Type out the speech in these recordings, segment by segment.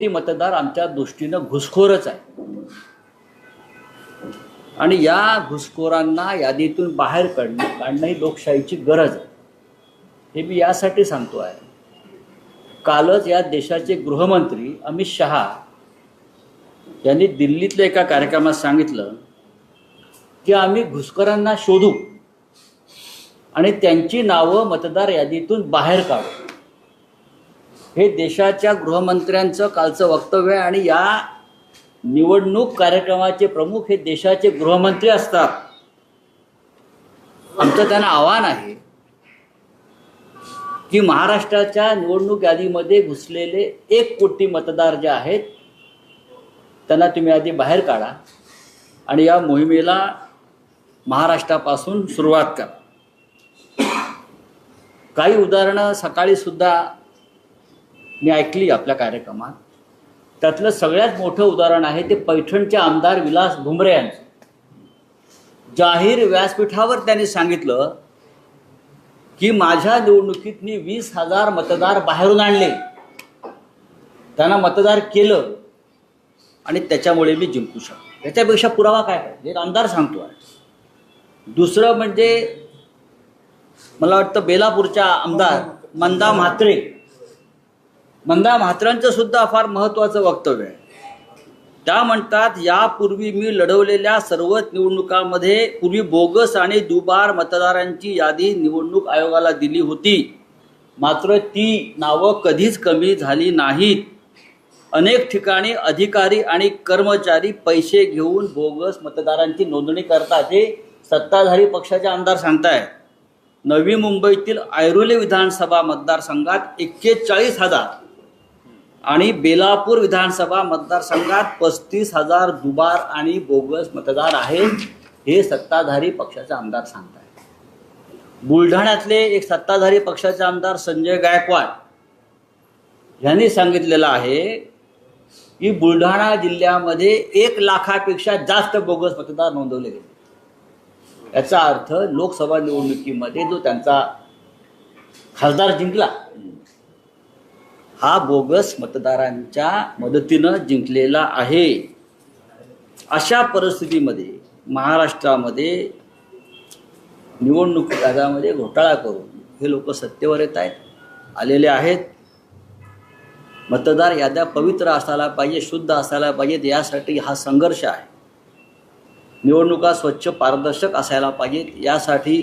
ती मतदार आमच्या दृष्टीनं घुसखोरच आहे. आणि या घुसखोरांना यादीतून बाहेर काढणं काढणं ही लोकशाहीची गरज आहे. हे मी यासाठी सांगतो आहे. कालच या देशाचे गृहमंत्री अमित शहा यांनी दिल्लीतल्या एका कार्यक्रमात सांगितलं की आम्ही घुसखोरांना शोधू आणि त्यांची नावं मतदार यादीतून बाहेर काढू. हे देशाच्या गृहमंत्र्यांचं कालचं वक्तव्य आहे आणि या निवडणूक कार्यक्रमाचे प्रमुख हे देशाचे गृहमंत्री असतात. आमचं त्यांना आव्हान आहे की महाराष्ट्राच्या निवडणूक यादीमध्ये घुसलेले एक कोटी मतदार जे आहेत त्यांना तुम्ही आधी बाहेर काढा आणि या मोहिमेला महाराष्ट्रापासून सुरुवात करा. काही उदाहरणं सकाळी सुद्धा मी ऐकली आपल्या कार्यक्रमात. त्यातलं सगळ्यात मोठं उदाहरण आहे ते पैठणचे आमदार विलास भुमरे यांचं. जाहीर व्यासपीठावर त्यांनी सांगितलं की माझ्या निवडणुकीत मी वीस हजार मतदार बाहेरून आणले. त्यांना मतदार केलं आणि त्याच्यामुळे मी जिंकू शकतो त्याच्यापेक्षा पुरावा काय? पाहिजे आमदार सांगतो आहे दुसरं म्हणजे मला वाटतं बेलापूरच्या आमदार मंदा म्हात्रे. मंदा म्हात्रांचं सुद्धा फार महत्त्वाचं वक्तव्य आहे. त्या म्हणतात यापूर्वी मी लढवलेल्या सर्वच निवडणुकांमध्ये पूर्वी बोगस आणि दुबार मतदारांची यादी निवडणूक आयोगाला दिली होती. मात्र ती नावं कधीच कमी झाली नाहीत. अनेक ठिकाणी अधिकारी आणि कर्मचारी पैसे घेऊन बोगस मतदारांची नोंदणी करतात हे सत्ताधारी पक्षाचे आमदार सांगताय नवी मुंबईतील ऐरोली विधानसभा मतदारसंघात एक्केचाळीस हजार आणि बेलापूर विधानसभा मतदारसंघात पस्तीस हजार दुबार आणि बोगस मतदार आहेत हे सत्ताधारी पक्षाचे आमदार सांगतात बुलढाण्यातले एक सत्ताधारी पक्षाचे आमदार संजय गायकवाड यांनी सांगितलेलं आहे की बुलढाणा जिल्ह्यामध्ये एक लाखापेक्षा जास्त बोगस मतदार नोंदवले गेले. याचा अर्थ लोकसभा निवडणुकीमध्ये जो त्यांचा खासदार जिंकला हा बोगस मतदारांच्या मदतीनं जिंकलेला आहे. अशा परिस्थितीमध्ये महाराष्ट्रामध्ये निवडणूक जागामध्ये घोटाळा करून हे लोक सत्तेवर येत आहेत आलेले आहेत. मतदार याद्या पवित्र असायला पाहिजे शुद्ध असायला पाहिजेत यासाठी हा संघर्ष आहे. निवडणुका स्वच्छ पारदर्शक असायला पाहिजेत यासाठी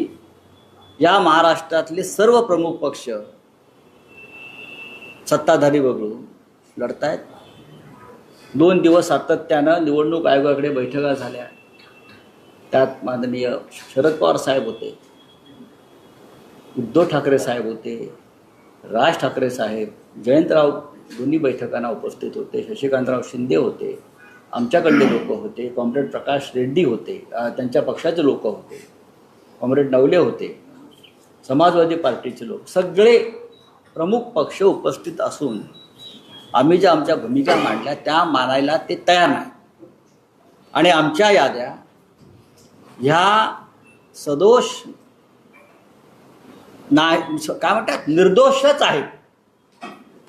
या महाराष्ट्रातले सर्व प्रमुख पक्ष सत्ताधारी वगळून लढतायत. दोन दिवस सातत्यानं निवडणूक आयोगाकडे बैठका झाल्या. त्यात माननीय शरद पवार साहेब होते. उद्धव ठाकरे साहेब होते. राज ठाकरे साहेब जयंतराव दोन्ही बैठकांना उपस्थित होते. शशिकांतराव शिंदे होते. आमच्याकडले लोक होते. कॉम्रेड प्रकाश रेड्डी होते. त्यांच्या पक्षाचे लोक होते. कॉम्रेड नवले होते. समाजवादी पार्टीचे लोक. सगळे प्रमुख पक्ष उपस्थित असून आम्ही ज्या आमच्या भूमिका मांडल्या त्या मानायला ते तयार नाही. आणि आमच्या याद्या ह्या सदोष नाही काय म्हणतात? निर्दोषच आहेत.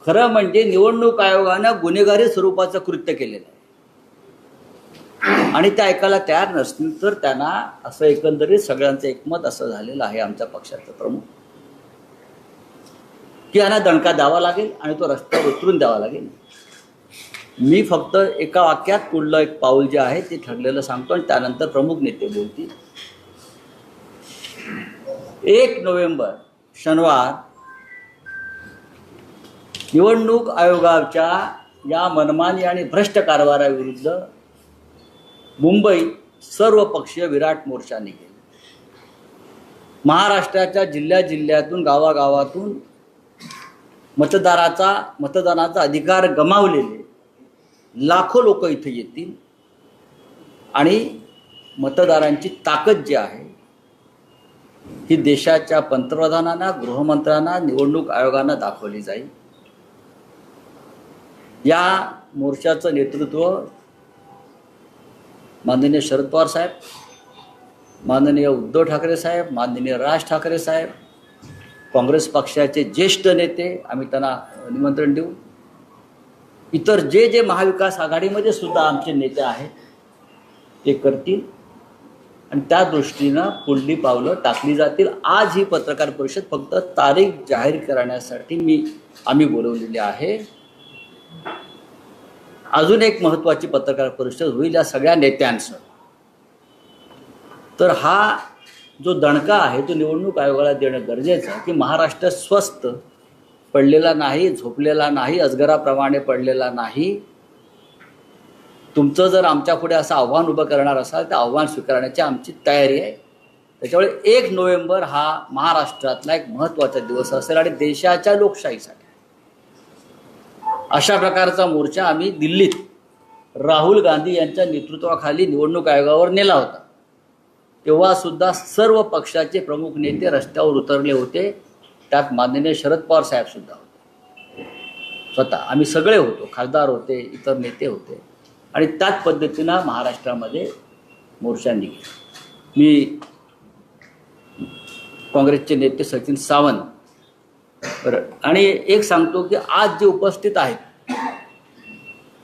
खरं म्हणजे निवडणूक आयोगानं गुन्हेगारी स्वरूपाचं कृत्य केलेलं आहे. आणि त्या ऐकायला तयार नसतील तर त्यांना असं एकंदरीत सगळ्यांचं एकमत असं झालेलं आहे आमच्या पक्षाचं प्रमुख. की यांना दणका द्यावा लागेल आणि तो रस्ता उतरून द्यावा लागेल. मी फक्त एका वाक्यात पुढलं एक पाऊल जे आहे ते ठरलेलं सांगतो आणि त्यानंतर प्रमुख नेते बोलतील. एक नोव्हेंबर शनिवार निवडणूक आयोगाच्या या मनमानी आणि भ्रष्ट कारभाराविरुद्ध मुंबईत सर्व पक्षीय विराट मोर्चा निघेल. महाराष्ट्राच्या जिल्ह्या जिल्ह्यातून गावागावातून मतदाराचा मतदानाचा अधिकार गमावलेले लाखो लोक इथे येतील. आणि मतदारांची ताकद जी आहे ही देशाच्या पंतप्रधानांना गृहमंत्र्यांना निवडणूक आयोगांना दाखवली जाईल. या मोर्चाचं नेतृत्व माननीय शरद पवार साहेब माननीय उद्धव ठाकरे साहेब माननीय राज ठाकरे साहेब काँग्रेस पक्षाचे ज्येष्ठ नेते आम्ही त्यांना निमंत्रण देऊ. इतर जे जे महाविकास आघाडीमध्ये सुद्धा आमचे नेते आहेत ते करतील. आणि त्या दृष्टीनं पुढली पावलं टाकली जातील. आज ही पत्रकार परिषद फक्त तारीख जाहीर करण्यासाठी मी आम्ही बोलवलेली आहे. अजून एक महत्त्वाची पत्रकार परिषद होईल या सगळ्या नेत्यांसह तर हा जो दणका आहे तो निवडणूक आयोगाला देणं गरजेचं आहे की महाराष्ट्र स्वस्त पडलेला नाही झोपलेला नाही अजगराप्रमाणे पडलेला नाही. तुमचं जर आमच्या पुढे असं आव्हान उभं करणार असाल तर आव्हान स्वीकारण्याची आमची तयारी आहे. त्याच्यामुळे एक नोव्हेंबर हा महाराष्ट्रातला एक महत्त्वाचा दिवस असेल आणि देशाच्या लोकशाहीसाठी. अशा प्रकारचा मोर्चा आम्ही दिल्लीत राहुल गांधी यांच्या नेतृत्वाखाली निवडणूक आयोगावर नेला होता. तेव्हा सुद्धा सर्व पक्षाचे प्रमुख नेते रस्त्यावर उतरले होते. त्यात माननीय शरद पवार साहेब सुद्धा होते. स्वतः आम्ही सगळे होतो खासदार होते इतर नेते होते. आणि त्याच पद्धतीनं महाराष्ट्रामध्ये मोर्चा निघेल मी काँग्रेसचे नेते सचिन सावंत. आणि एक सांगतो की आज जे उपस्थित आहेत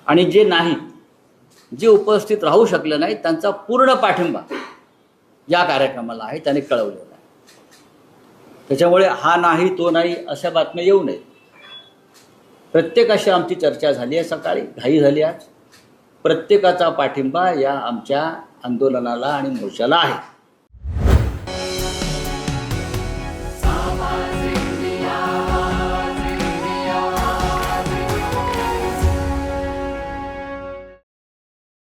आणि जे नाहीत जे उपस्थित राहू शकले नाही त्यांचा पूर्ण पाठिंबा या कार्यक्रमाला आहे त्याने कळवलेलं आहे. त्याच्यामुळे हा नाही तो नाही अशा बातम्या येऊ नयेत. प्रत्येकाशी आमची चर्चा झाली आहे सकाळी घाई झाली आज. प्रत्येकाचा पाठिंबा या आमच्या आंदोलनाला आणि मोर्चाला आहे.